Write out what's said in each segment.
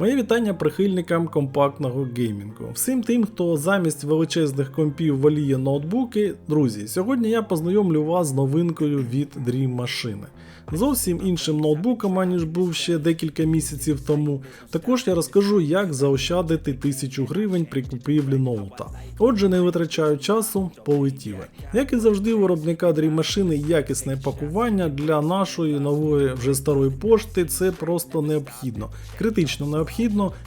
Моє вітання прихильникам компактного геймінгу. Всім тим, хто замість величезних компів воліє ноутбуки, друзі, сьогодні я познайомлю вас з новинкою від Dream Machine. Зовсім іншим ноутбуком, аніж був ще декілька місяців тому. Також я розкажу, як заощадити 1000 гривень при купівлі ноута. Отже, не витрачаю часу, полетіли. Як і завжди, у виробника Dream Machine якісне пакування для нашої нової вже старої пошти це просто необхідно. Критично необхідно.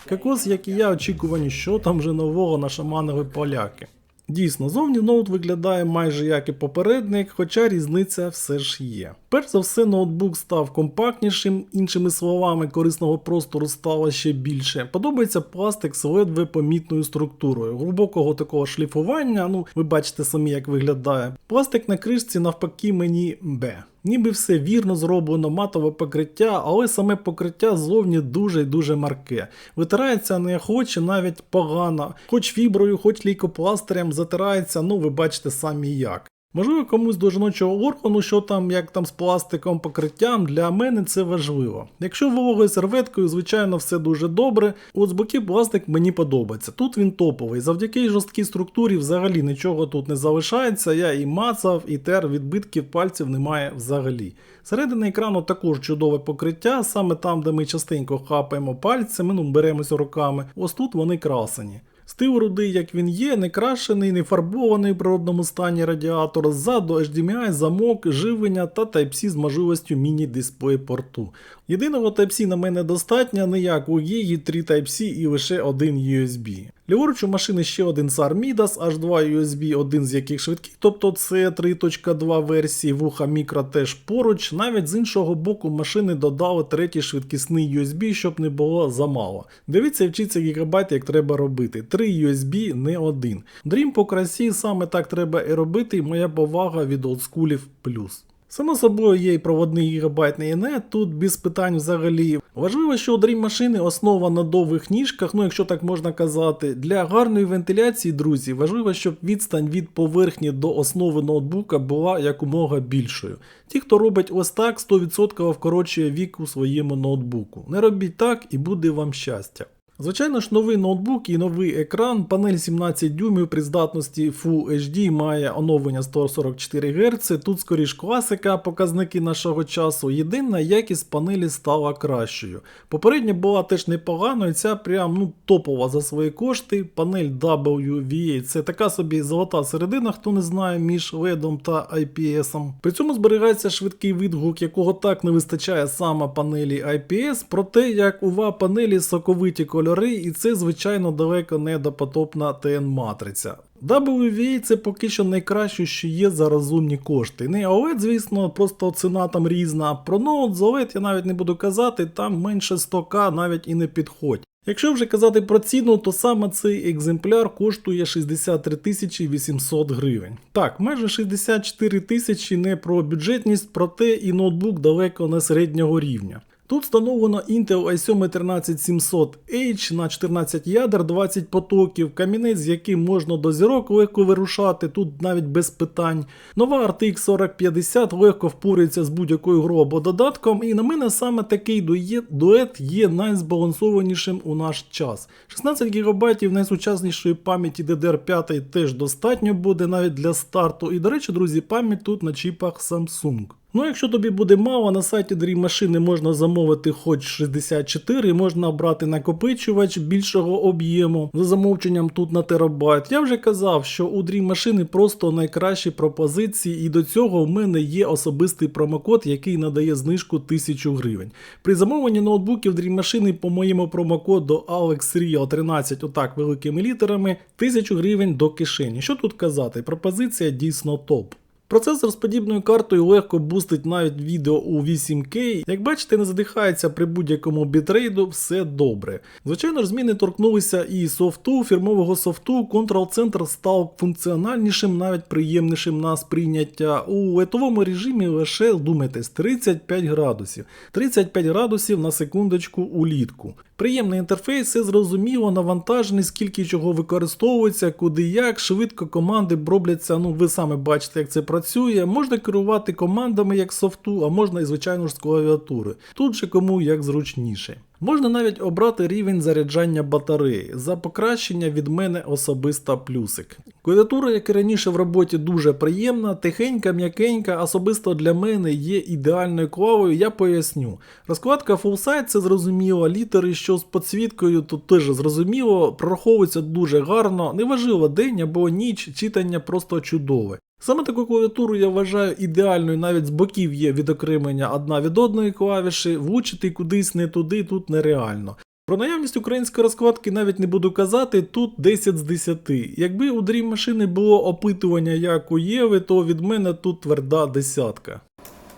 Кокос, як і я, очікувані, що там вже нового нашаманили поляки. Дійсно, зовні ноут виглядає майже як і попередник, хоча різниця все ж є. Перш за все, ноутбук став компактнішим, іншими словами, корисного простору стало ще більше. Подобається пластик з ледве помітною структурою, глибокого такого шліфування, ну ви бачите самі, як виглядає. Пластик на кришці навпаки мені Б. Ніби все вірно зроблено, матове покриття, але саме покриття зовні дуже і дуже марке. Витирається неохоче, навіть погано, хоч фіброю, хоч лікопластирем затирається, ну ви бачите самі як. Можливо, комусь до жіночого органу, що там, як там з пластиком покриттям, для мене це важливо. Якщо вологою серветкою, звичайно, все дуже добре. От з боків пластик мені подобається. Тут він топовий. Завдяки жорсткій структурі взагалі нічого тут не залишається. Я і мацав, і тер відбитків пальців немає взагалі. Середина екрану також чудове покриття, саме там, де ми частенько хапаємо пальцями, ну беремося руками. Ось тут вони красені. Стив рудий, як він є, не крашений, не фарбований в природному стані радіатор, ззаду HDMI, замок, живлення та Type-C з можливістю міні-дисплей порту. Єдиного Type-C на мене достатньо, не як у її 3 Type-C і лише один USB. Ліворуч у машини ще один SAR Midas, аж 2 USB, один з яких швидкий, тобто це 3.2 версії, вуха мікро теж поруч. Навіть з іншого боку машини додали третій швидкісний USB, щоб не було замало. Дивіться і вчіться гігабайт, як треба робити. 3 USB, не один. Dream по красі саме так треба і робити, і моя повага від олдскулів плюс. Само собою є і проводний гігабайтний інет, тут без питань взагалі. Важливо, що у Dream машини основа на довгих ніжках, ну якщо так можна казати. Для гарної вентиляції, друзі, важливо, щоб відстань від поверхні до основи ноутбука була якомога більшою. Ті, хто робить ось так, 100% вкорочує вік у своєму ноутбуку. Не робіть так і буде вам щастя. Звичайно ж, новий ноутбук і новий екран, панель 17 дюймів при здатності Full HD має оновлення 144 Гц. Тут скоріш класика, показники нашого часу. Єдина якість панелі стала кращою. Попередня була теж непоганою, ця прям ну, топова за свої кошти. Панель WVA це така собі золота середина, хто не знає, між LED та IPS. При цьому зберігається швидкий відгук, якого так не вистачає саме панелі IPS, проте як ува панелі соковиті кольори кольори, і це, звичайно, далеко не допотопна TN-матриця. WVA це поки що найкраще, що є за розумні кошти. Не OLED, звісно, просто ціна там різна. Про ноут з OLED я навіть не буду казати, там менше 100к навіть і не підходь. Якщо вже казати про ціну, то саме цей екземпляр коштує 63 800 гривень. Так, майже 64 тисячі не про бюджетність, проте і ноутбук далеко не середнього рівня. Тут встановлено Intel i7 13700H на 14 ядер, 20 потоків, камінець, з яким можна до зірок легко вирушати, тут навіть без питань. Нова RTX 4050 легко впорається з будь-якою грою або додатком, і на мене саме такий дует є найзбалансованішим у наш час. 16 ГБ найсучаснішої пам'яті DDR5 теж достатньо буде навіть для старту. І, до речі, друзі, пам'ять тут на чіпах Samsung. Ну, якщо тобі буде мало, на сайті Dream машини можна замовити хоч 64, можна обрати накопичувач більшого об'єму за замовченням тут на терабайт. Я вже казав, що у Dream машини просто найкращі пропозиції, і до цього в мене є особистий промокод, який надає знижку 1000 гривень. При замовленні ноутбуків Dream машини по моєму промокоду AlexReal13, отак великими літерами, 1000 гривень до кишені. Що тут казати? Пропозиція дійсно топ. Процесор з подібною картою легко бустить навіть відео у 8К. Як бачите, не задихається при будь-якому бітрейду, все добре. Звичайно ж, зміни торкнулися і софту, фірмового софту, Control-центр став функціональнішим, навіть приємнішим на сприйняття. У летовому режимі лише думайтесь 35 градусів. 35 градусів на секундочку улітку. Приємний інтерфейс, все зрозуміло, навантажений, скільки чого використовується, куди як, швидко команди робляться, ну ви саме бачите, як це працює. Можна керувати командами як софту, а можна і, звичайно ж, з клавіатури. Тут же кому як зручніше. Можна навіть обрати рівень заряджання батареї. За покращення від мене особисто плюсик. Клавіатура, як і раніше в роботі, дуже приємна, тихенька, м'якенька, особисто для мене є ідеальною клавою, я поясню. Розкладка Full Sight це зрозуміло, літери, що з підсвіткою, тут теж зрозуміло, прораховується дуже гарно, неважливо день або ніч, читання просто чудове. Саме таку клавіатуру я вважаю ідеальною, навіть з боків є відокремлення одна від одної клавіші, влучити кудись не туди тут нереально. Про наявність української розкладки навіть не буду казати, тут 10 з 10. Якби у Dream машини було опитування як у Єви, то від мене тут тверда десятка.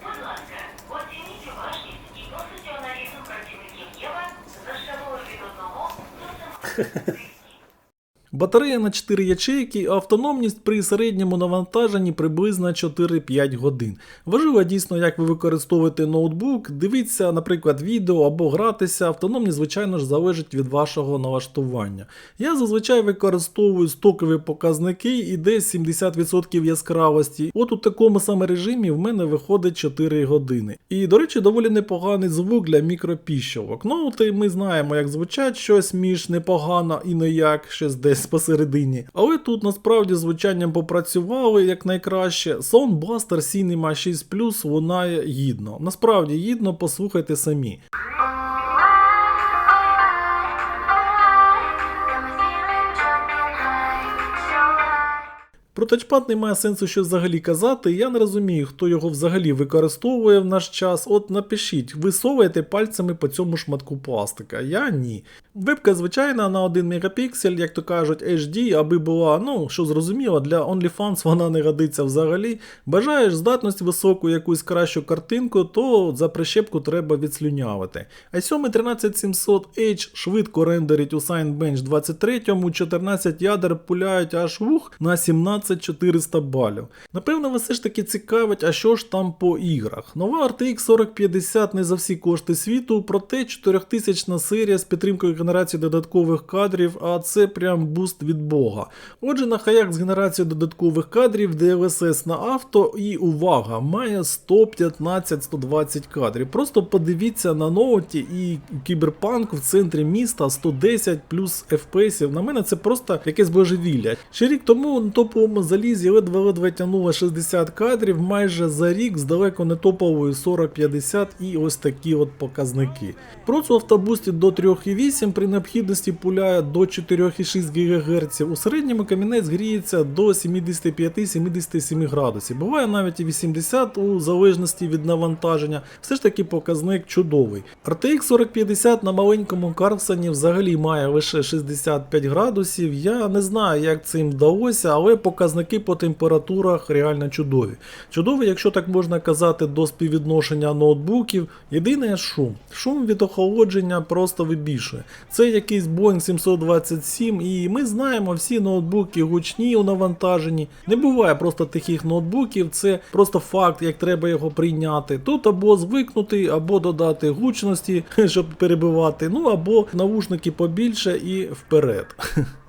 Будь ласка, Батарея на 4 ячейки, автономність при середньому навантаженні приблизно 4-5 годин. Важливо дійсно, як ви використовуєте ноутбук, дивіться, наприклад, відео або гратися. Автономність, звичайно ж, залежить від вашого налаштування. Я зазвичай використовую стокові показники і десь 70% яскравості. От у такому саме режимі в мене виходить 4 години. І, до речі, доволі непоганий звук для мікропіщовок. Ноути ми знаємо, як звучать щось між непогано і не як, щось десь посередині. Але тут насправді звучанням попрацювали як найкраще. Soundbuster Cinema 6 Plus лунає гідно. Насправді гідно, послухайте самі. Тачпад немає сенсу що взагалі казати. Я не розумію, хто його взагалі використовує в наш час. От напишіть, ви соваєте пальцями по цьому шматку пластика. Я ні. Вебка звичайна на 1 мегапіксель, як то кажуть, HD, аби була, ну що зрозуміло, для OnlyFans вона не годиться взагалі. Бажаєш здатність високу, якусь кращу картинку, то за прищепку треба відслюнявити. i7 13700H швидко рендерить у Signbench 23, 14 ядер пуляють аж вух на 17400 балів. Напевно, вас все ж таки цікавить, а що ж там по іграх. Нова RTX 4050 не за всі кошти світу, проте 4000 серія з підтримкою генерації додаткових кадрів, а це прям буст від Бога. Отже, на хаях з генерацією додаткових кадрів DLSS на авто і увага, має 115-120 кадрів. Просто подивіться на ноуті і кіберпанк в центрі міста 110 плюс FPS. На мене це просто якесь божевілля. Ще рік тому на топовому залізі ледве-ледве тягнуло 60 кадрів, майже за рік з далеко не топовою 40-50 і ось такі от показники. Процу автобусті до 3,8 при необхідності пуляє до 4,6 ГГц. У середньому камінець гріється до 75-77 градусів. Буває навіть і 80 у залежності від навантаження. Все ж таки показник чудовий. RTX 4050 на маленькому Карсоні взагалі має лише 65 градусів. Я не знаю, як це їм вдалося, але показники по температурах реально чудові. Чудові, якщо так можна казати, до співвідношення ноутбуків. Єдине шум. Шум від охолодження просто вибільшує. Це якийсь Boeing 727, і ми знаємо, всі ноутбуки гучні у навантаженні. Не буває просто тихих ноутбуків, це просто факт, як треба його прийняти. Тут або звикнути, або додати гучності, щоб перебивати, ну або навушники побільше і вперед.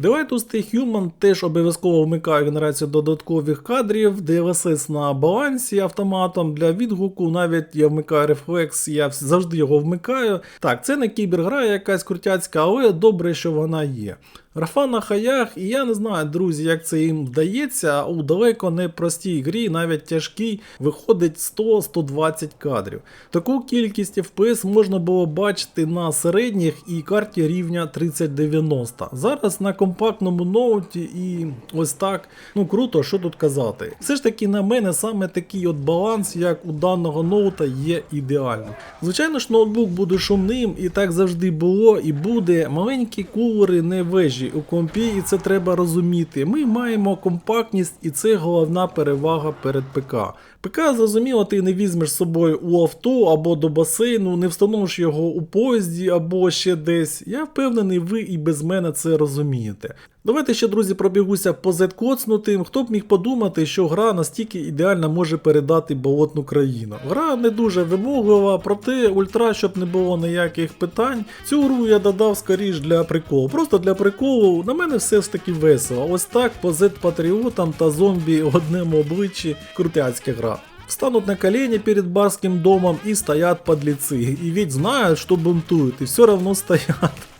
To Stay Human теж обов'язково вмикає генерацію додаткових кадрів, DLSS на балансі автоматом для відгуку. Навіть я вмикаю рефлекс, я завжди його вмикаю. Так, це не кібергра якась крутяцька, але добре, що вона є. Графа на хаях, і я не знаю, друзі, як це їм вдається. У далеко не простій грі, навіть тяжкій, виходить 100-120 кадрів. Таку кількість FPS можна було бачити на середніх і карті рівня 3090. Зараз на компактному ноуті і ось так. Ну круто, що тут казати. Все ж таки, на мене саме такий от баланс, як у даного ноута, є ідеальним. Звичайно ж, ноутбук буде шумним, і так завжди було, і буде. Маленькі кулери не вежі у компі, і це треба розуміти. Ми маємо компактність, і це головна перевага перед ПК. ПК, зрозуміло, ти не візьмеш з собою у авто або до басейну, не встановиш його у поїзді або ще десь. Я впевнений, ви і без мене це розумієте. Давайте ще, друзі, пробігуся по Z-коцнутим. Хто б міг подумати, що гра настільки ідеально може передати болотну країну. Гра не дуже вимоглива, проте ультра, щоб не було ніяких питань. Цю гру я додав скоріш для приколу. Просто для приколу на мене все ж таки весело. Ось так по Z-патріотам та зомбі в одному обличчі крутяцька гра. Встанут на колени перед барским домом и стоят подлецы. И ведь знают, что бунтуют, и все равно стоят.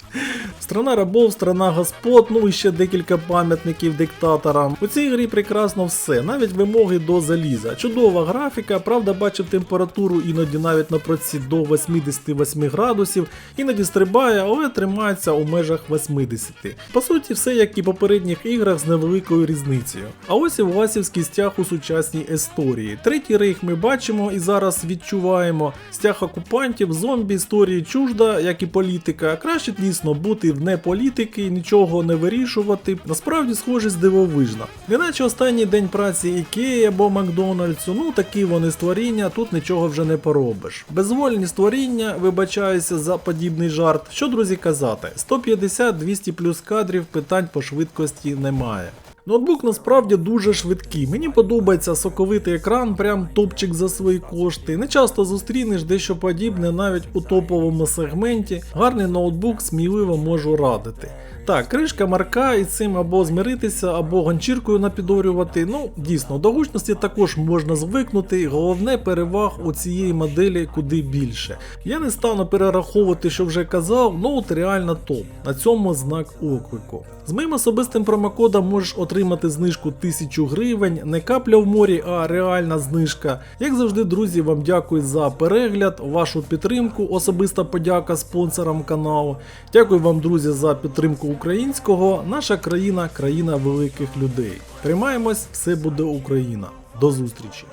Страна рабов, страна господ, ну і ще декілька пам'ятників диктаторам. У цій грі прекрасно все, навіть вимоги до заліза. Чудова графіка, правда, бачив температуру іноді навіть на проці до 88 градусів, іноді стрибає, але тримається у межах 80. По суті, все як і в попередніх іграх з невеликою різницею. А ось і власівський стяг у сучасній історії. Третій рейх ми бачимо і зараз відчуваємо. Стяг окупантів, зомбі історії чужда, як і політика. Краще дійсно бути вне політики, нічого не вирішувати. Насправді схоже з дивовижна. Неначе останній день праці Ікеї або Макдональдсу, ну такі вони створіння, тут нічого вже не поробиш. Безвольні створіння, вибачаюся за подібний жарт. Що, друзі, казати? 150-200 плюс кадрів питань по швидкості немає. Ноутбук насправді дуже швидкий. Мені подобається соковитий екран, прям топчик за свої кошти. Не часто зустрінеш дещо подібне навіть у топовому сегменті. Гарний ноутбук сміливо можу радити. Так, кришка марка і цим або змиритися, або ганчіркою напідорювати. Ну, дійсно, до гучності також можна звикнути. Головне переваг у цієї моделі куди більше. Я не стану перераховувати, що вже казав, ноут реально топ. На цьому знак оклику. З моїм особистим промокодом можеш отримати знижку 1000 гривень, не капля в морі, а реальна знижка. Як завжди, друзі, вам дякую за перегляд, вашу підтримку, особиста подяка спонсорам каналу. Дякую вам, друзі, за підтримку українського. Наша країна країна великих людей. Тримаємось, все буде Україна. До зустрічі!